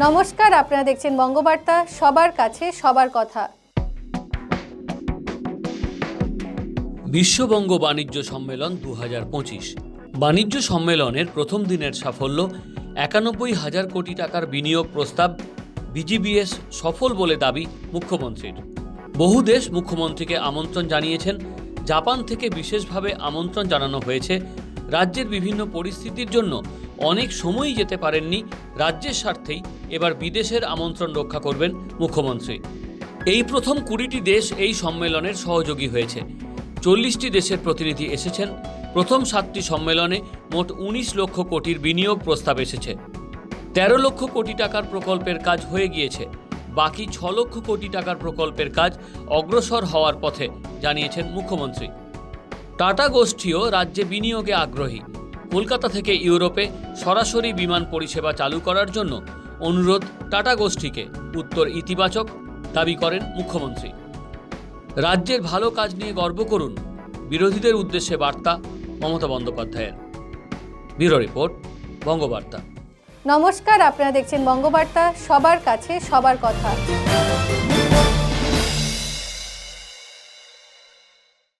নমস্কার, আপনারা দেখছেন বঙ্গবার্তা, সবার কাছে সবার কথা। বিশ্ববঙ্গ বাণিজ্য সম্মেলন দু বাণিজ্য সম্মেলনের প্রথম দিনের সাফল্য, একানব্বই হাজার কোটি টাকার বিনিয়োগ প্রস্তাব বিজিবিএস সফল বলে দাবি মুখ্যমন্ত্রীর। বহু দেশ মুখ্যমন্ত্রীকে আমন্ত্রণ জানিয়েছেন, জাপান থেকে বিশেষভাবে আমন্ত্রণ জানানো হয়েছে রাজ্যের বিভিন্ন পরিস্থিতির জন্য অনেক সময়ই যেতে পারেননি রাজ্যের স্বার্থেই এবার বিদেশের আমন্ত্রণ রক্ষা করবেন মুখ্যমন্ত্রী। এই প্রথম কুড়িটি দেশ এই সম্মেলনের সহযোগী হয়েছে। চল্লিশটি দেশের প্রতিনিধি এসেছেন। প্রথম সাতটি সম্মেলনে মোট উনিশ লক্ষ কোটির বিনিয়োগ প্রস্তাব এসেছে। তেরো লক্ষ কোটি টাকার প্রকল্পের কাজ হয়ে গিয়েছে। বাকি ছ লক্ষ কোটি টাকার প্রকল্পের কাজ অগ্রসর হওয়ার পথে, জানিয়েছেন মুখ্যমন্ত্রী। টাটা গোষ্ঠীও রাজ্যে বিনিয়োগে আগ্রহী। কলকাতা থেকে ইউরোপে সরাসরি বিমান পরিষেবা চালু করার জন্য অনুরোধ টাটা গোষ্ঠীকে, উত্তর ইতিবাচক, দাবি করেন মুখ্যমন্ত্রী। রাজ্যের ভালো কাজ নিয়ে গর্ব করুন, বিরোধীদের উদ্দেশ্যে বার্তা মমতা বন্দ্যোপাধ্যায়ের। Bureau report, Bangabarta. নমস্কার, আপনারা দেখছেন বঙ্গবার্তা, সবার কাছে সবার কথা।